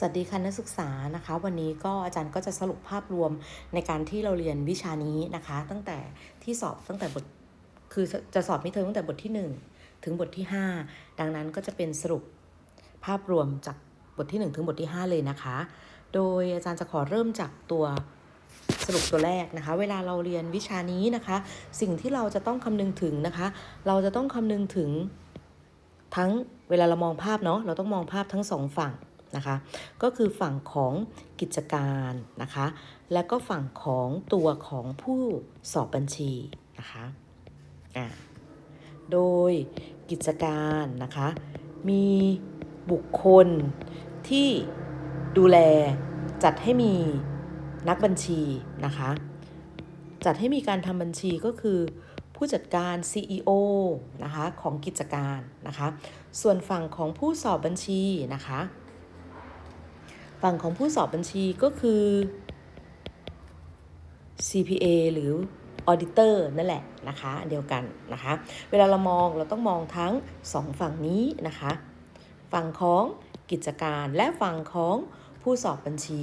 สวัสดีค่ะนักศึกษานะคะ วันนี้ก็อาจารย์ก็จะสรุปภาพรวมในการที่เราเรียนวิชานี้นะคะ ตั้งแต่ที่สอบตั้งแต่บทคือจะสอบมิเทอมตั้งแต่บทที่ 1 ถึงบทที่ 5 ดังนั้นก็จะเป็นสรุปภาพรวมจากบทที่ 1 ถึงบทที่ 5 เลยนะคะ โดยอาจารย์จะขอเริ่มจากตัวสรุปตัวแรกนะคะ เวลาเราเรียนวิชานี้นะคะ สิ่งที่เราจะต้องคำนึงถึงนะคะ เราจะต้องคำนึงถึงทั้งเวลาเรามองภาพเนาะเราต้องมองภาพทั้งสองฝั่ง นะคะ ก็คือฝั่งของกิจการนะคะ และก็ฝั่งของตัวของผู้สอบบัญชีนะคะอ่าโดยกิจการนะคะ มีบุคคลที่ดูแลจัดให้มีนักบัญชีนะคะ จัดให้มีการทำบัญชีก็คือผู้จัดการ CEO นะคะของกิจการนะคะ ส่วนฝั่งของผู้สอบบัญชีนะคะ ฝั่งของผู้สอบบัญชีก็คือ CPA หรือ Auditor นั่นแหละนะคะเดียวกันนะคะ เวลาเรามองเราต้องมองทั้งสองฝั่งนี้นะคะ ฝั่งของกิจการและฝั่งของผู้สอบบัญชี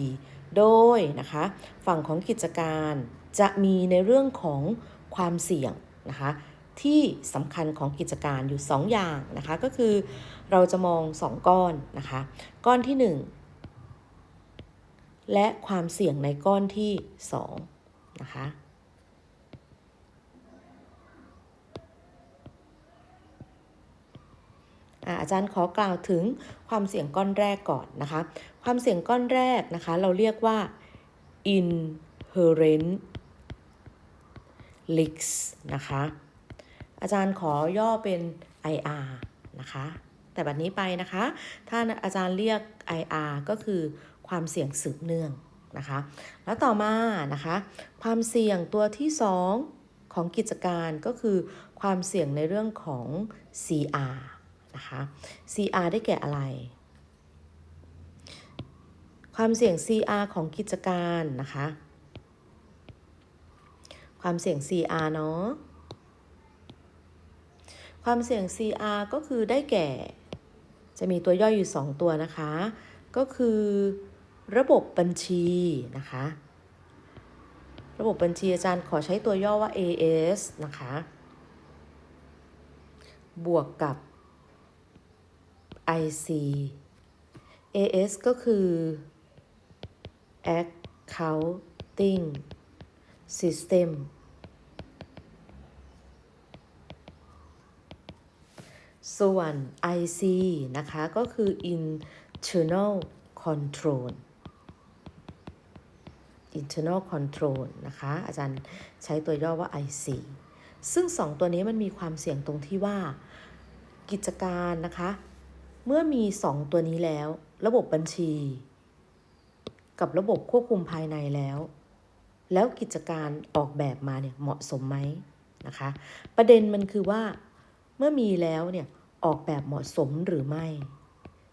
โดยนะคะฝั่งของกิจการจะมีในเรื่องของความเสี่ยงนะคะที่สำคัญของกิจการอยู่ 2 อย่างนะคะ ก็คือเราจะมอง 2 ก้อนนะคะ ก้อนที่ 1 และความเสี่ยงในก้อนที่ 2 นะคะอะอาจารย์ขอกล่าวถึงความเสี่ยงก้อนแรกก่อนนะคะ ความเสี่ยงก้อนแรกนะคะ เราเรียกว่า inherent risks นะคะ อาจารย์ขอย่อเป็น IR นะคะ แต่บัดนี้ไปนะคะ ถ้าอาจารย์เรียก IR ก็คือ ความเสี่ยงสืบเนื่องนะคะ แล้วต่อมานะคะ ความเสี่ยงตัวที่ 2 ของกิจการก็คือความเสี่ยงในเรื่องของ CR นะคะ CR ได้แก่อะไร ความเสี่ยง CR ของกิจการนะคะ ความเสี่ยง CR เนาะ ความเสี่ยง CR ก็คือได้แก่ จะมีตัวย่อยอยู่ 2 ตัวนะคะ ก็คือ ระบบบัญชีนะคะ ระบบบัญชีอาจารย์ขอใช้ตัวย่อว่า AS นะคะ บวกกับ IC AS ก็คือ Accounting System ส่วน IC นะคะ ก็คือ internal control internal control นะคะ อาจารย์ใช้ตัวย่อว่า IC ซึ่ง 2 ตัวนี้มันมีความเสี่ยงตรงที่ว่ากิจการนะคะ เมื่อมี 2 ตัวนี้แล้ว ระบบบัญชี กับระบบควบคุมภายในแล้ว แล้วกิจการออกแบบมาเนี่ยเหมาะสมไหมนะคะ ประเด็นมันคือว่าเมื่อมีแล้วเนี่ยออกแบบเหมาะสมหรือไม่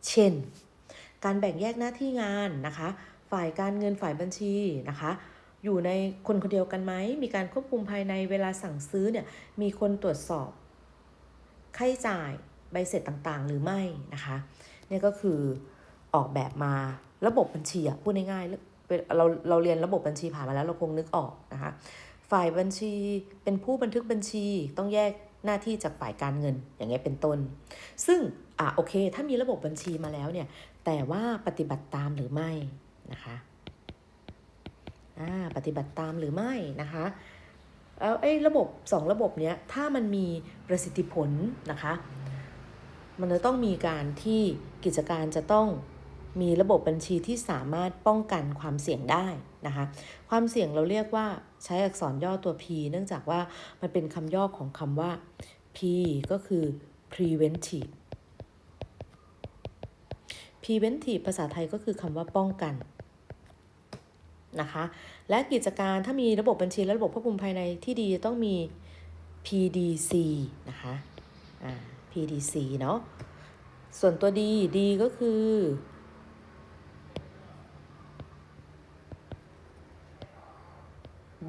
เช่น การแบ่งแยกหน้าที่งานนะคะ ฝ่ายการเงินฝ่ายบัญชีนะคะ อยู่ในคนคนเดียวกันไหม มีการควบคุมภายในเวลาสั่งซื้อเนี่ยมีคนตรวจสอบค่าใช้จ่ายใบเสร็จต่างๆ หรือไม่นะคะนี่ก็คือออกแบบมาระบบบัญชีอะพูดง่ายๆเราเราเรียนระบบบัญชีผ่านมาแล้วเราคงนึกออกนะคะฝ่ายบัญชีเป็นผู้บันทึกบัญชีต้องแยกหน้าที่จากฝ่ายการเงินอย่างเงี้ยเป็นต้น ซึ่งอะโอเค ถ้ามีระบบบัญชีมาแล้วเนี่ย แต่ว่าปฏิบัติตามหรือไม่ นะคะปฏิบัติตามหรือไม่นะคะแล้วไอ้ระบบ 2 ระบบเนี้ยถ้ามันมีประสิทธิผลนะคะ มันจะต้องมีการที่กิจการจะต้องมีระบบบัญชีที่สามารถป้องกันความเสี่ยงได้นะคะ ความเสี่ยงเราเรียกว่าใช้อักษรย่อตัว P เนื่องจากว่ามันเป็นคำย่อของคำว่า P ก็คือ preventive preventive ภาษาไทยก็คือคำว่าป้องกัน นะคะ และกิจการถ้ามีระบบบัญชีและระบบควบคุมภายในที่ดีต้องมี PDC นะคะ PDC เนาะ ส่วนตัวดีดีก็คือ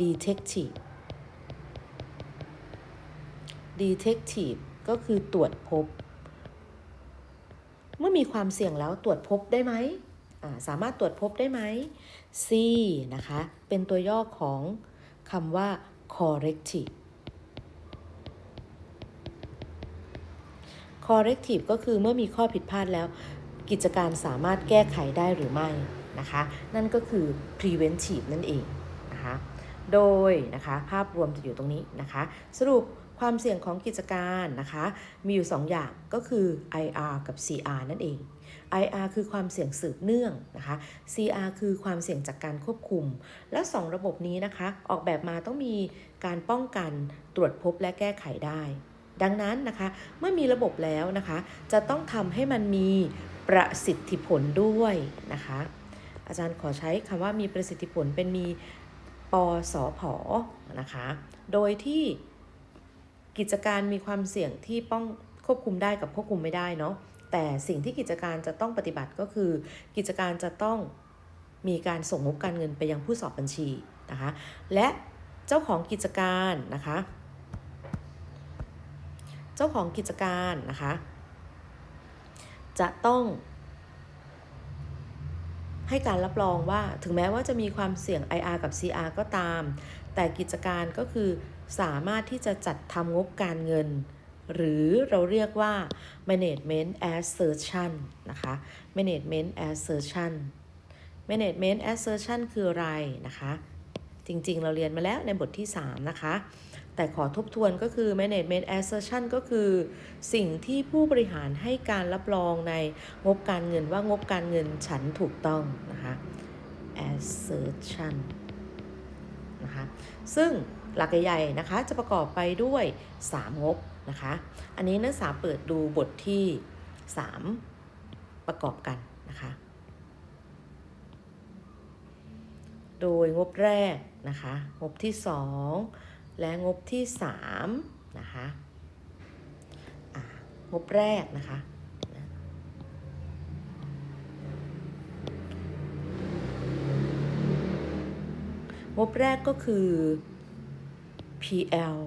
detective detective ก็คือตรวจพบ เมื่อมีความเสี่ยงแล้วตรวจพบได้ไหม สามารถตรวจพบได้ไหม C นะคะ เป็นตัวย่อของคำว่า corrective corrective ก็คือเมื่อมีข้อผิดพลาดแล้ว กิจการสามารถแก้ไขได้หรือไม่นะคะ นั่นก็คือ preventive นั่นเองนะคะ โดยนะคะภาพรวมจะอยู่ตรงนี้นะคะ สรุปความเสี่ยงของกิจการนะคะ มีอยู่ 2 อย่างก็คือ IR กับ CR นั่นเอง IR คือความเสี่ยงสืบเนื่องนะคะ CR คือความเสี่ยงจากการควบคุม และ 2 ระบบนี้นะคะ ออกแบบมาต้องมีการป้องกันตรวจพบและแก้ไขได้ ดังนั้นนะคะ เมื่อมีระบบแล้วนะคะ จะต้องทำให้มันมีประสิทธิผลด้วยนะคะ อาจารย์ขอใช้คำว่ามีประสิทธิผลเป็นมีปสอผอนะคะ โดยที่กิจการมีความเสี่ยงที่ป้องควบคุมได้กับควบคุมไม่ได้เนาะ แต่สิ่งที่กิจการจะต้องปฏิบัติก็คือ กิจการจะต้องมีการส่งงบการเงินไปยังผู้สอบบัญชีนะคะ และเจ้าของกิจการนะคะ เจ้าของกิจการนะคะ จะต้องให้การรับรองว่าถึงแม้ว่าจะมีความเสี่ยง IR กับ CR ก็ตาม แต่กิจการก็คือสามารถที่จะจัดทำงบการเงิน หรือเราเรียกว่า management assertion นะคะ management assertion management assertion คืออะไรนะคะ จริง ๆ เราเรียนมาแล้วในบทที่ 3 นะคะ แต่ขอทบทวนก็คือ management assertion ก็คือ สิ่งที่ผู้บริหารให้การรับรองในงบการเงินว่างบการเงินฉันถูกต้องนะคะ assertion นะคะ ซึ่งหลักใหญ่ๆนะคะจะประกอบไปด้วย 3 งบ นะคะ อันนี้นักศึกษาเปิดดูบทที่ 3 ประกอบกันนะคะ โดยงบแรกนะคะ งบที่ 2 และงบที่3นะคะงบแรกนะคะงบแรกก็คือ PL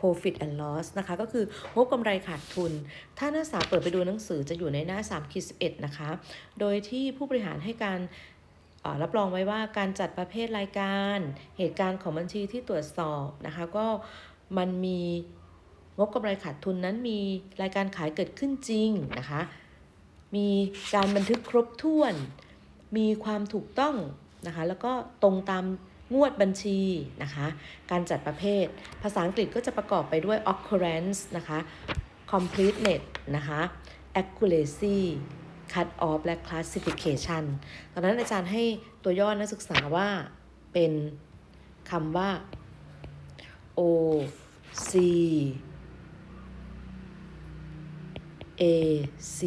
profit and loss นะคะก็คืองบกำไรขาดทุน ถ้านักศึกษาเปิดไปดูหนังสือจะอยู่ในหน้า3ขีด11นะคะ โดยที่ผู้บริหารให้การรับรองไว้ว่าการจัดประเภทรายการ เหตุการณ์ของบัญชีที่ตรวจสอบนะคะก็มันมีงบกำไรขาดทุนนั้นมีรายการขายเกิดขึ้นจริงนะคะ มีการบันทึกครบถ้วน มีความถูกต้องนะคะแล้วก็ตรงตาม งวดบัญชีนะคะ การจัดประเภท ภาษาอังกฤษก็จะประกอบไปด้วย occurrence นะคะ completeness นะคะ accuracy cut off และ classification ตอนนั้นอาจารย์ให้ตัวย่อนักศึกษาว่าเป็นคำว่า O C A C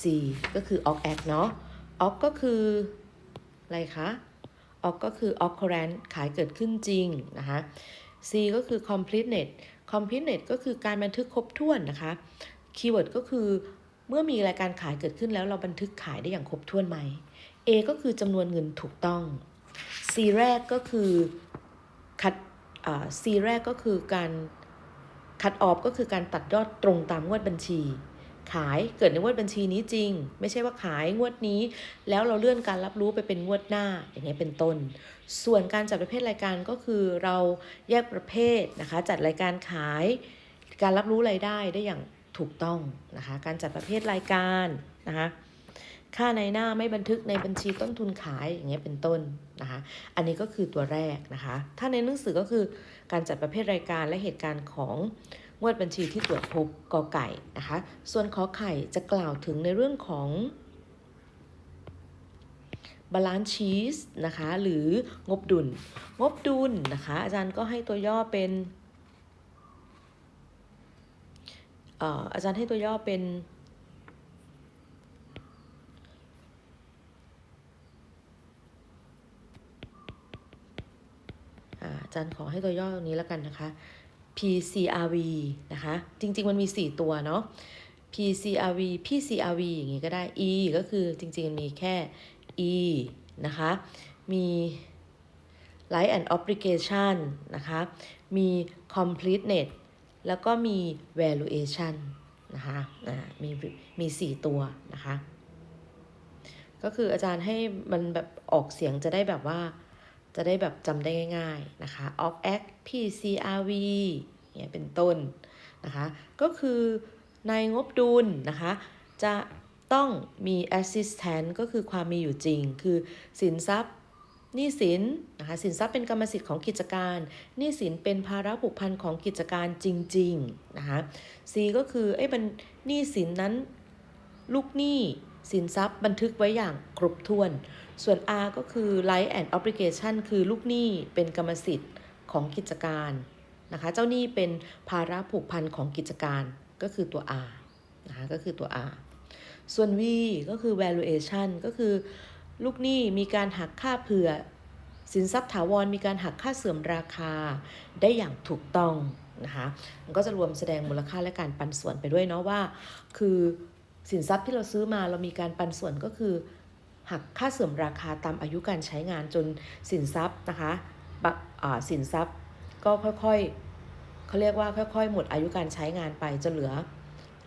C ก็คือ oc act เนาะ oc ก็คือ อะไรคะ oc ก็คือ occurrence ขายเกิดขึ้นจริงนะคะ C ก็คือ completeness completeness ก็คือการบันทึกครบถ้วนนะคะ keyword ก็คือเมื่อมีรายการขายเกิดขึ้นแล้วเราบันทึกขายได้อย่างครบถ้วนไหม A ก็คือจำนวนเงินถูกต้อง C แรกก็คือคัด C แรกก็คือการคัดออฟก็คือการตัดยอดตรงตามงวดบัญชี ขายเกิดในงวดบัญชีนี้จริง ไม่ใช่ว่าขายงวดนี้ แล้วเราเลื่อนการรับรู้ไปเป็นงวดหน้าอย่างเงี้ยเป็นต้น ส่วนการจัดประเภทรายการก็คือเราแยกประเภทนะคะ จัดรายการขายการรับรู้รายได้ได้อย่างถูกต้องนะคะ การจัดประเภทรายการนะคะค่าในหน้าไม่บันทึกในบัญชีต้นทุนขายอย่างเงี้ยเป็นต้นนะคะ อันนี้ก็คือตัวแรกนะคะ ถ้าในหนังสือก็คือการจัดประเภทรายการและเหตุการณ์ของ งวดบัญชีที่ตรวจพบกอไก่นะคะ ส่วนขอไข่จะกล่าวถึงในเรื่องของบาลานซ์ชีสนะคะหรืองบดุล งบดุลนะคะ อาจารย์ก็ให้ตัวย่อเป็นอาจารย์ให้ตัวย่อเป็น อาจารย์ขอให้ตัวย่อตรงนี้แล้วกันนะคะ PCRV นะคะ จริง ๆ มันมี 4 ตัวเนาะ PCRV PCRV อย่างงี้ก็ได้ E ก็คือจริง ๆ มันมีแค่ E นะคะ มี Light and Obligation นะคะ มี Completeness แล้วก็มี valuation นะคะมีมี 4 ตัวนะคะ ก็ก็คืออาจารย์ให้มันแบบออกเสียงจะได้แบบว่า จะได้แบบจำได้ง่ายๆนะคะออกแอค PCRV เนี่ยเป็นต้นนะคะ ก็คือในงบดุลนะคะ จะต้องมี assistant ก็คือความมีอยู่จริง คือสินทรัพย์หนี้สินนะคะสินทรัพย์เป็นกรรมสิทธิ์ของกิจการหนี้สินเป็นภาระผูกพันของกิจการจริงๆนะคะ C ก็คือไอ้บันหนี้สินนั้น ลูกหนี้สินทรัพย์บันทึกไว้อย่างครบถ้วน ส่วน R ก็คือ right and obligation คือลูกหนี้เป็นกรรมสิทธิ์ของกิจการนะคะ เจ้าหนี้เป็นภาระผูกพันของกิจการก็คือตัว R นะคะก็คือตัว R ส่วน V ก็คือ valuation ก็คือลูกหนี้มีการหักค่าเผื่อ สินทรัพย์ถาวรมีการหักค่าเสื่อมราคาได้อย่างถูกต้องนะคะมันก็จะรวมแสดงมูลค่าและการปันส่วนไปด้วยเนาะว่า คือสินทรัพย์ที่เราซื้อมาเรามีการปันส่วนก็คือ หักค่าเสื่อมราคาตามอายุการใช้งานจนสินทรัพย์นะคะะสินทรัพย์ก็ค่อยๆเขาเรียกว่าค่อยๆ หมดอายุการใช้งานไปจนเหลือ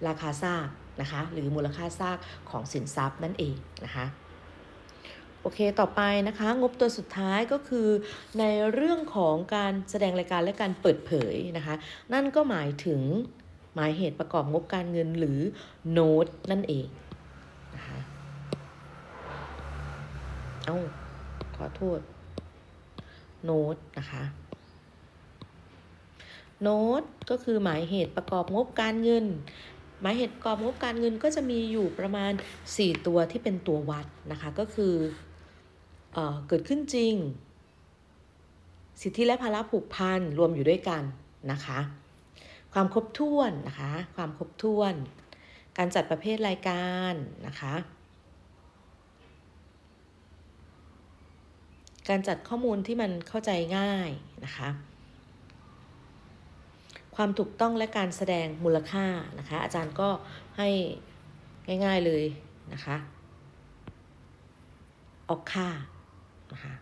ราคาซากนะคะหรือมูลค่าซากของสินทรัพย์นั่นเองนะคะโอเค ต่อไปนะคะ งบตัวสุดท้ายก็คือในเรื่องของการแสดงรายการและการเปิดเผยนะคะ นั่นก็หมายถึงหมายเหตุประกอบงบการเงินหรือโน้ตนั่นเองนะคะ เอาขอโทษ โน้ตนะคะ โน้ตก็คือหมายเหตุประกอบงบการเงิน หมายเหตุประกอบงบการเงินก็จะมีอยู่ประมาณ 4 ตัวที่เป็นตัววัดนะคะ ก็คือเออเกิดขึ้นจริง สิทธิและภาระผูกพันรวมอยู่ด้วยกันนะคะ ความครบถ้วนนะคะ ความครบถ้วน การจัดประเภทรายการนะคะ การจัดข้อมูลที่มันเข้าใจง่ายนะคะ ความถูกต้องและการแสดงมูลค่านะคะ อาจารย์ก็ให้ง่าย ๆเลยนะคะออกค่านะคะ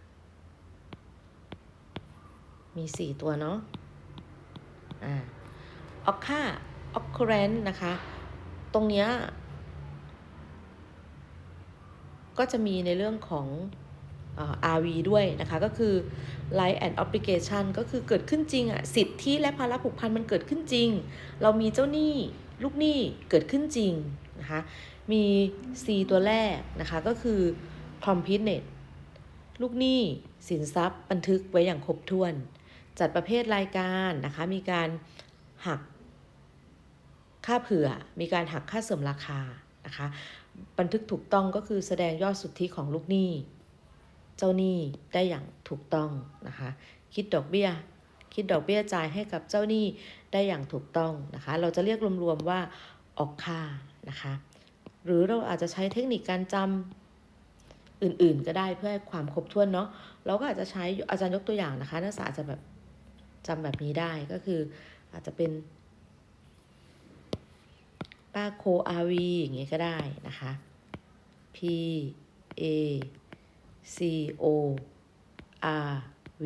มี 4 ตัวเนาะอ่าออกค่า occurrence นะคะ ตรงเนี้ยก็จะมีในเรื่องของ RV ด้วยนะคะ ก็คือ right and obligation ก็คือเกิดขึ้นจริงอะสิทธิและภาระผูกพันมันเกิดขึ้นจริง เรามีเจ้าหนี้ลูกหนี้เกิดขึ้นจริงนะคะ มี C ตัวแรกนะคะ ก็คือ completeness ลูกหนี้สินทรัพย์บันทึกไว้อย่างครบถ้วน จัดประเภทรายการนะคะ มีการหักค่าเผื่อ มีการหักค่าเสื่อมราคานะคะ บันทึกถูกต้องก็คือแสดงยอดสุทธิของลูกหนี้ เจ้าหนี้ได้อย่างถูกต้องนะคะ คิดดอกเบี้ย คิดดอกเบี้ยจ่ายให้กับเจ้าหนี้ได้อย่างถูกต้องนะคะ เราจะเรียกรวมๆว่าออกค่านะคะ หรือเราอาจจะใช้เทคนิคการจำอื่นๆ ก็ได้เพื่อให้ความครบถ้วนเนาะเราก็อาจจะใช้อาจารย์ยกตัวอย่างนะคะนักศึกษาจะแบบจำแบบนี้ได้ก็คืออาจจะเป็นป้าโคอาวีอย่างเงี้ยก็ได้นะคะ P A C O R V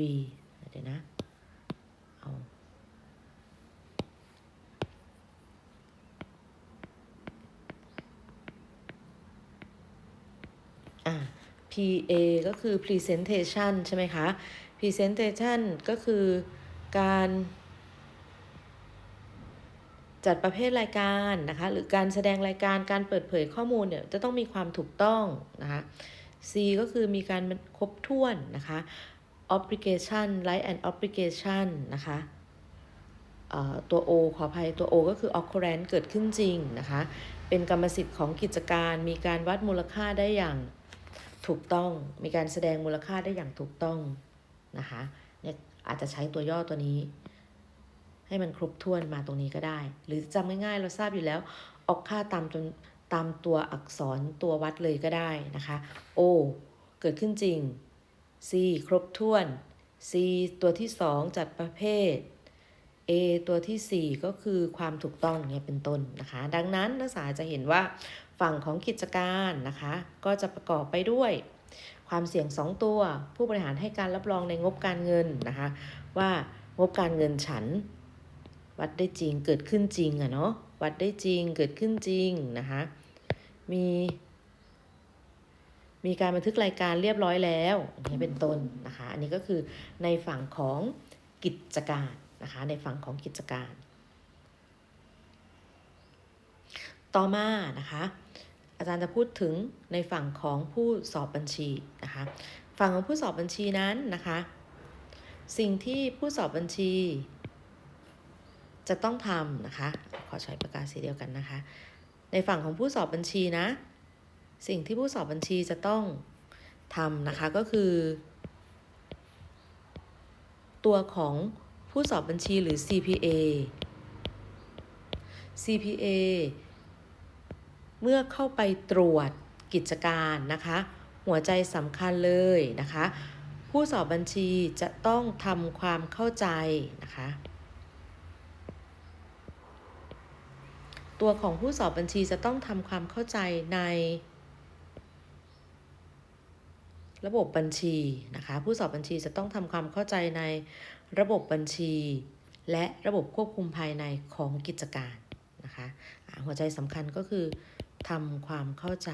เดี๋ยวนะ เอาอ่า PA ก็คือ presentation ใช่ไหมคะ presentation ก็คือการจัดประเภทรายการนะคะ หรือการแสดงรายการการเปิดเผยข้อมูลเนี่ยจะต้องมีความถูกต้องนะคะ C ก็คือมีการครบถ้วนนะคะ obligation right and obligation นะคะตัว O ขออภัยตัว O ก็คือ occurrence เกิดขึ้นจริงนะคะ เป็นกรรมสิทธิ์ของกิจการ มีการวัดมูลค่าได้อย่างถูกต้อง มีการแสดงมูลค่าได้อย่างถูกต้องนะคะเนี่ยอาจจะใช้ตัวย่อตัวนี้ ให้มันครบถ้วนมาตรงนี้ก็ได้ หรือจำง่ายๆเราทราบอยู่แล้ว ออกค่าตามจน ตามตัวอักษรตัววัดเลยก็ได้นะคะ O เกิดขึ้นจริง C ครบถ้วน C ตัวที่ 2 จัดประเภท A ตัวทีสี่ 4 ก็คือความถูกต้องเนี่ยเป็นต้นนะคะ ดังนั้นนักศึกษาจะเห็นว่าฝั่งของกิจการนะคะ ก็จะประกอบไปด้วย ความเสี่ยง 2 ตัว ผู้บริหารให้การรับรองในงบการเงินนะคะ ว่างบการเงินฉัน วัดได้จริงเกิดขึ้นจริงอะเนาะวัดได้จริงเกิดขึ้นจริงนะคะ มี มีการบันทึกรายการเรียบร้อยแล้วอย่างนี้เป็นต้นนะคะ อันนี้ก็คือในฝั่งของกิจการนะคะ ในฝั่งของกิจการ ต่อมานะคะอาจารย์จะพูดถึงในฝั่งของผู้สอบบัญชีนะคะ ฝั่งของผู้สอบบัญชีนั้นนะคะ สิ่งที่ผู้สอบบัญชี จะต้องทำนะคะ ขอใช้ปากกาสีเดียวกันนะคะ ในฝั่งของผู้สอบบัญชีนะ สิ่งที่ผู้สอบบัญชีจะต้องทำนะคะก็คือ ตัวของผู้สอบบัญชีหรือ CPA CPA เมื่อเข้าไปตรวจกิจการนะคะ หัวใจสำคัญเลยนะคะ ผู้สอบบัญชีจะต้องทำความเข้าใจนะคะ ตัวของผู้สอบบัญชีจะต้องทำความเข้าใจใน ระบบบัญชีนะคะ ผู้สอบบัญชีจะต้องทำความเข้าใจในระบบบัญชี และระบบควบคุมภายในของกิจการนะคะหัวใจสำคัญก็คือทำความเข้าใจ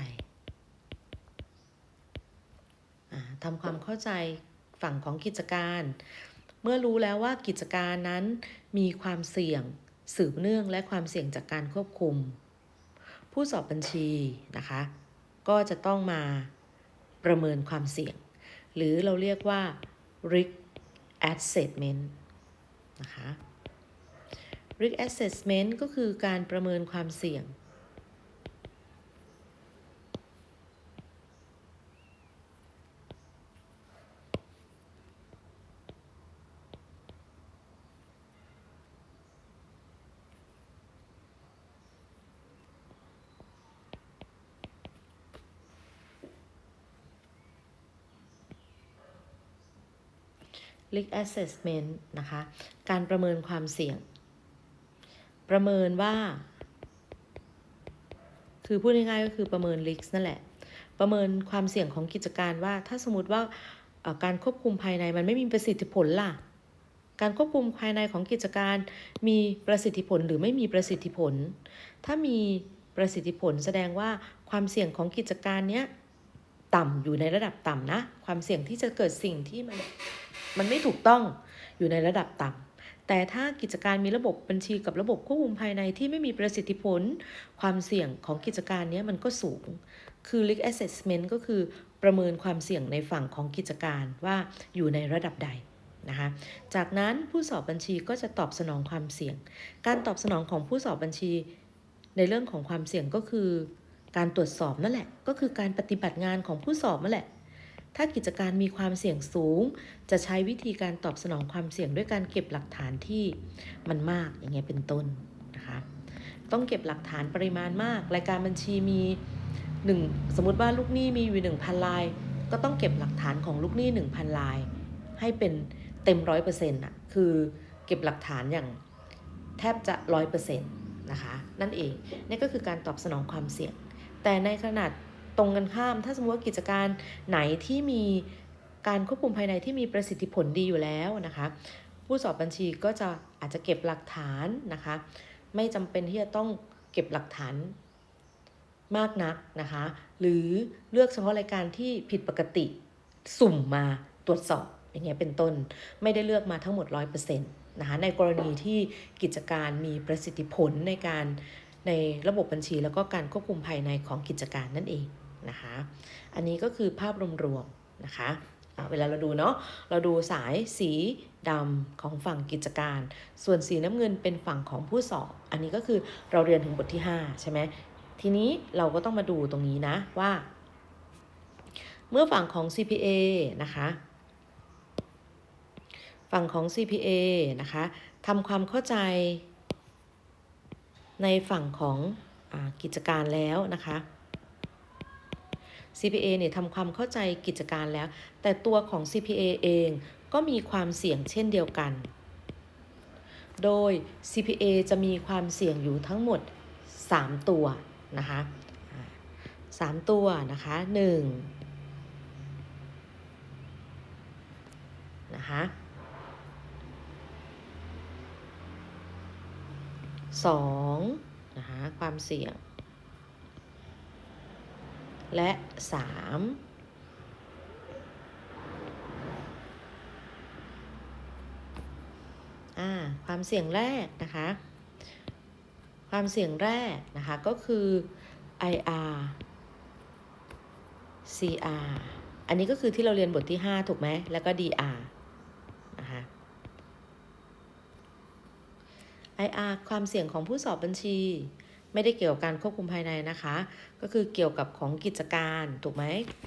ทำความเข้าใจฝั่งของกิจการ เมื่อรู้แล้วว่ากิจการนั้นมีความเสี่ยง สืบเนื่องและความเสี่ยงจากการควบคุม ผู้สอบบัญชีนะคะ ก็จะต้องมาประเมินความเสี่ยง หรือเราเรียกว่า risk assessment นะคะ risk assessment ก็คือการประเมินความเสี่ยง risk assessment นะคะ การประเมินความเสี่ยง ประเมินว่า คือพูดง่ายๆก็คือประเมิน risk นั่นแหละ ประเมินความเสี่ยงของกิจการว่า ถ้าสมมติว่าการควบคุมภายในมันไม่มีประสิทธิผลล่ะ การควบคุมภายในของกิจการ มีประสิทธิผลหรือไม่มีประสิทธิผล ถ้ามีประสิทธิผลแสดงว่าความเสี่ยงของกิจการเนี้ยต่ำอยู่ในระดับต่ำนะ ความเสี่ยงที่จะเกิดสิ่งที่มัน มันไม่ถูกต้องอยู่ในระดับต่ำแต่ถ้ากิจการมีระบบบัญชีกับระบบควบคุมภายในที่ไม่มีประสิทธิผล ความเสี่ยงของกิจการนี้มันก็สูง คือ risk assessment ก็คือประเมินความเสี่ยงในฝั่งของกิจการว่าอยู่ในระดับใดนะคะ จากนั้นผู้สอบบัญชีก็จะตอบสนองความเสี่ยง การตอบสนองของผู้สอบบัญชี ในเรื่องของความเสี่ยงก็คือ การตรวจสอบนั่นแหละ ก็คือการปฏิบัติงานของผู้สอบนั่นแหละ ถ้ากิจการมีความเสี่ยงสูง จะใช้วิธีการตอบสนองความเสี่ยงด้วยการเก็บหลักฐานที่มันมากอย่างเงี้ยเป็นต้นนะคะต้องเก็บหลักฐานปริมาณมาก รายการบัญชีมีหนึ่งสมมติว่าลูกหนี้มีอยู่หนึ่งพันลาย ก็ต้องเก็บหลักฐานของลูกหนี้หนึ่งพันลาย ให้เป็นเต็มร้อยเปอร์เซ็นต์อะคือเก็บหลักฐานอย่างแทบจะร้อยเปอร์เซ็นต์นะคะนั่นเองนี่ก็คือการตอบสนองความเสี่ยง แต่ในขนาด ตรงกันข้าม ถ้าสมมติว่ากิจการไหนที่มีการควบคุมภายในที่มีประสิทธิผลดีอยู่แล้วนะคะ ผู้สอบบัญชีก็จะอาจจะเก็บหลักฐานนะคะ ไม่จำเป็นที่จะต้องเก็บหลักฐานมากนักนะคะ หรือเลือกเฉพาะรายการที่ผิดปกติสุ่มมาตรวจสอบอย่างเงี้ยเป็นต้นไม่ได้เลือกมาทั้งหมด 100%นะคะในกรณีที่กิจการมีประสิทธิผลในการในระบบบัญชีแล้วก็การควบคุมภายในของกิจการนั่นเอง นะคะ อันนี้ก็คือภาพรวมๆนะคะเวลาเราดูเนาะ เราดูสายสีดำของฝั่งกิจการ ส่วนสีน้ำเงินเป็นฝั่งของผู้สอบ อันนี้ก็คือเราเรียนถึงบทที่ 5 ใช่ไหม ทีนี้เราก็ต้องมาดูตรงนี้นะว่า เมื่อฝั่งของ CPA นะคะ ฝั่งของ CPA นะคะทำความเข้าใจในฝั่งของอกิจการแล้วนะคะ CPA เนี่ยทำความเข้าใจกิจการแล้ว แต่ตัวของ CPA เองก็มีความเสี่ยงเช่นเดียวกัน โดย CPA จะมีความเสี่ยงอยู่ทั้งหมด 3 ตัวนะคะสามตัวนะคะหนึ่งนะคะสองนะคะความเสี่ยง และ 3ความเสี่ยงแรกนะคะ ความเสี่ยงแรกนะคะก็คือ IR CR อันนี้ก็คือที่เราเรียนบทที่ 5 ถูกไหม แล้วก็ DR นะคะ IR ความเสี่ยงของผู้สอบบัญชี ไม่ได้เกี่ยวกับการควบคุมภายในนะคะ ก็คือเกี่ยวกับของกิจการถูกไหม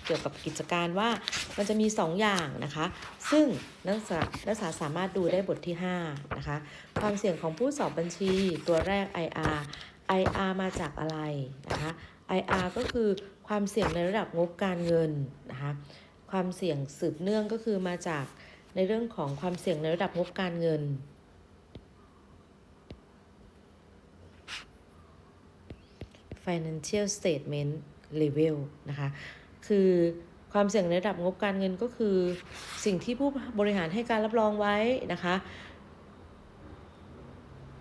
เกี่ยวกับกิจการว่ามันจะมี 2 อย่างนะคะ ซึ่งนักศึกษานักศึกษาสามารถดูได้บทที่5นะคะความเสี่ยงของผู้สอบบัญชีตัวแรก IR IR มาจากอะไรนะคะ IR ก็คือความเสี่ยงในระดับงบการเงินนะคะความเสี่ยงสืบเนื่องก็คือมาจากในเรื่องของความเสี่ยงในระดับงบการเงิน financial statement level นะคะ คือความเสี่ยงในระดับงบการเงินก็คือสิ่งที่ผู้บริหารให้การรับรองไว้นะคะ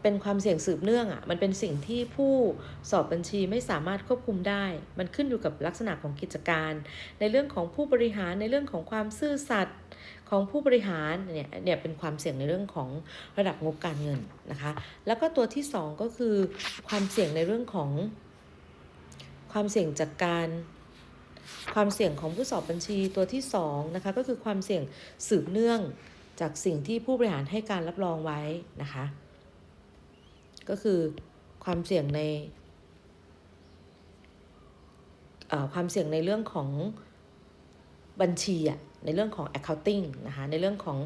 เป็นความเสี่ยงสืบเนื่องอะ่ะ มันเป็นสิ่งที่ผู้สอบบัญชีไม่สามารถควบคุมได้ มันขึ้นอยู่กับลักษณะของกิจการ ในเรื่องของผู้บริหารในเรื่องของความซื่อสัตย์ของผู้บริหารเนี่ยเนี่ยเป็นความเสี่ยงในเรื่องของระดับงบการเงินนะคะ แล้วก็ตัวที่สองก็คือความเสี่ยงในเรื่องของ ความเสี่ยงจากการความเสี่ยงของผู้สอบบัญชีตัวที่2นะคะก็คือความเสี่ยงสืบเนื่องจากสิ่งที่ผู้บริหารให้การรับรองไว้นะคะก็คือความเสี่ยงในความเสี่ยงในเรื่องของบัญชีอะในเรื่องของ accounting นะคะในเรื่องของ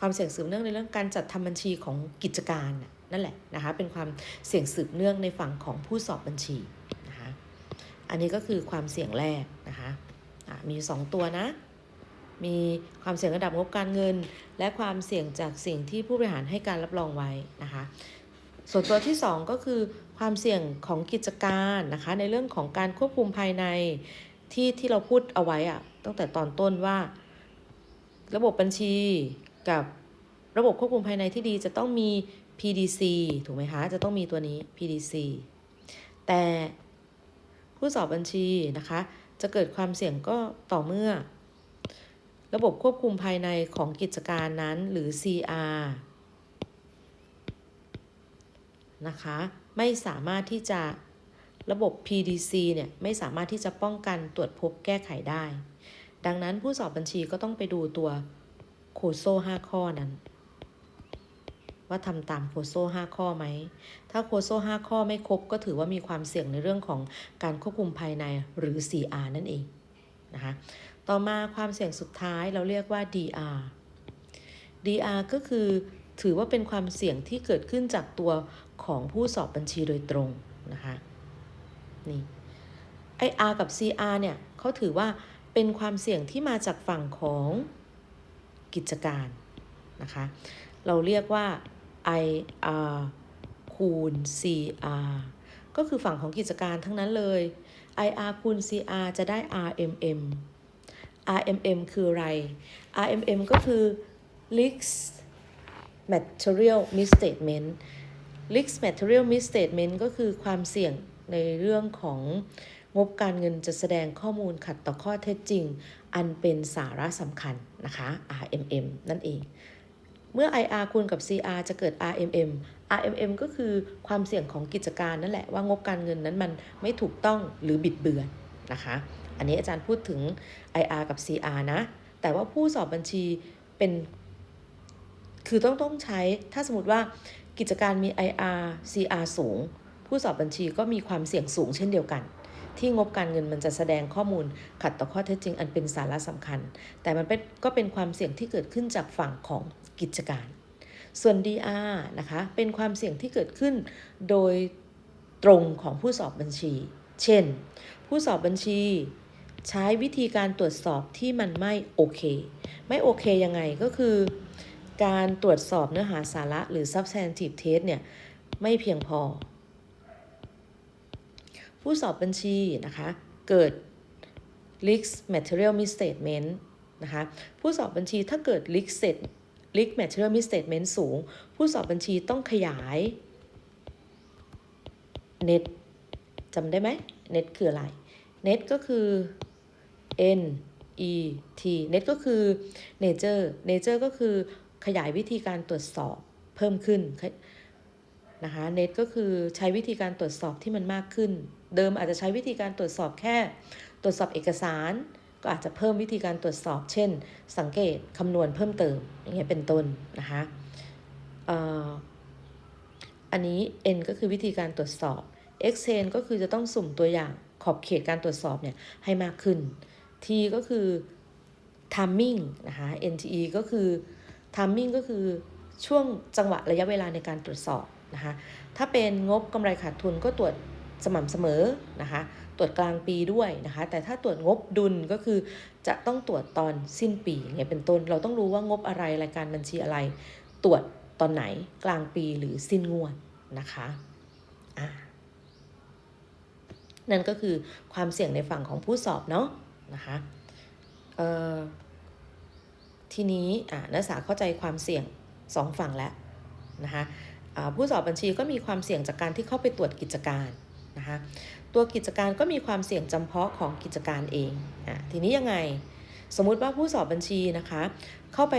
ความเสี่ยงสืบเนื่องในเรื่องการจัดทำบัญชีของกิจการนั่นแหละนะคะเป็นความเสี่ยงสืบเนื่องในฝั่งของผู้สอบบัญชี อันนี้ก็คือความเสี่ยงแรกนะคะะมี 2 ตัวนะ มีความเสี่ยงระดับงบการเงิน และความเสี่ยงจากสิ่งที่ผู้บริหารให้การรับรองไว้นะคะส่วนตัวที่ 2 ก็คือความเสี่ยงของกิจการนะคะในเรื่องของการควบคุมภายในที่ที่เราพูดเอาไว้อะตั้งแต่ตอนต้นว่า ระบบบัญชีกับระบบควบคุมภายในที่ดีจะต้องมี PDC ถูกไหมคะ จะต้องมีตัวนี้ PDC แต่ ผู้สอบบัญชีนะคะ จะเกิดความเสี่ยงก็ต่อเมื่อ ระบบควบคุมภายในของกิจการนั้นหรือ CR นะคะ ไม่สามารถที่จะระบบ PDC เนี่ยไม่สามารถที่จะป้องกันตรวจพบแก้ไขได้ ดังนั้นผู้สอบบัญชีก็ต้องไปดูตัวโคโซ่5ข้อนั้น ว่าทำตามโคโซ่5ข้อไหม ถ้าโคโซ่5ข้อไม่ครบก็ถือว่ามีความเสี่ยงในเรื่องของการควบคุมภายในหรือ CR นั่นเองนะคะต่อมาความเสี่ยงสุดท้ายเราเรียกว่า DR DR ก็คือถือว่าเป็นความเสี่ยงที่เกิดขึ้นจากตัวของผู้สอบบัญชีโดยตรงนะคะนี่ไอ R กับ CR เนี่ยเขาถือว่าเป็นความเสี่ยงที่มาจากฝั่งของกิจการนะคะ เราเรียกว่า IR คูณ CR ก็คือฝั่งของกิจการทั้งนั้นเลย IR คูณ CR จะได้ RMM RMM คืออะไร RMM ก็คือ Risk Material Misstatement Risk Material Misstatement ก็คือความเสี่ยงในเรื่องของงบการเงินจะแสดงข้อมูลขัดต่อข้อเท็จจริง อันเป็นสาระสำคัญนะคะ RMM นั่นเอง เมื่อ IR คูณกับ CR จะเกิด RMM RMM ก็คือความเสี่ยงของกิจการนั่นแหละว่างบการเงินนั้นมันไม่ถูกต้องหรือบิดเบือนนะคะ อันนี้อาจารย์พูดถึง IR กับ CR นะ แต่ว่าผู้สอบบัญชีเป็นคือต้องต้องใช้ถ้าสมมติว่ากิจการมี IR CR สูง ผู้สอบบัญชีก็มีความเสี่ยงสูงเช่นเดียวกัน ที่งบการเงินมันจะแสดงข้อมูลขัดต่อข้อเท็จจริงอันเป็นสาระสำคัญ แต่มันเป็นก็เป็นความเสี่ยงที่เกิดขึ้นจากฝั่งของ กิจการ ส่วน DR นะคะเป็นความเสี่ยงที่เกิดขึ้นโดยตรงของผู้สอบบัญชี เช่น ผู้สอบบัญชีใช้วิธีการตรวจสอบที่มันไม่โอเค ไม่โอเคยังไงก็คือ การตรวจสอบเนื้อหาสาระหรือ substantive test เนี่ย ไม่เพียงพอ ผู้สอบบัญชีนะคะ เกิด leaks material misstatement นะคะ ผู้สอบบัญชีถ้าเกิด leak set leak material misstatement สูง ผู้สอบบัญชีต้องขยาย net จำได้ไหม net คืออะไร net ก็คือ n e t net ก็คือ nature nature ก็คือขยายวิธีการตรวจสอบเพิ่มขึ้นนะคะเน็ตก็คือใช้วิธีการตรวจสอบที่มันมากขึ้น เดิมอาจจะใช้วิธีการตรวจสอบแค่ ตรวจสอบเอกสาร ก็อาจจะเพิ่มวิธีการตรวจสอบ เช่น สังเกตคำนวณเพิ่มเติมอย่างเงี้ยเป็นต้นนะคะอันนี้ N ก็คือวิธีการตรวจสอบ x n ก็คือจะต้องสุ่มตัวอย่างขอบเขตการตรวจสอบเนี่ยให้มากขึ้น T ก็คือ timing นะคะ NTE ก็คือ timing ก็คือช่วงจังหวะระยะเวลาในการตรวจสอบนะคะ ถ้าเป็นงบกำไรขาดทุนก็ตรวจ สม่ำเสมอนะคะตรวจกลางปีด้วยนะคะ แต่ถ้าตรวจงบดุลก็คือจะต้องตรวจตอนสิ้นปีอย่างเงี้ยเป็นต้น เราต้องรู้ว่างบอะไรรายการบัญชีอะไร ตรวจตอนไหนกลางปีหรือสิ้นงวดนะคะอ่านั่นก็คือความเสี่ยงในฝั่งของผู้สอบเนาะนะคะเอ่อทีนี้นักศึกษาเข้าใจความเสี่ยงสองฝั่งแล้วนะคะผู้สอบบัญชีก็มีความเสี่ยงจากการที่เข้าไปตรวจกิจการ นะคะตัวกิจการก็มีความเสี่ยงจำเพาะของกิจการเองอะทีนี้ยังไง สมมุติว่าผู้สอบบัญชีนะคะ เข้าไป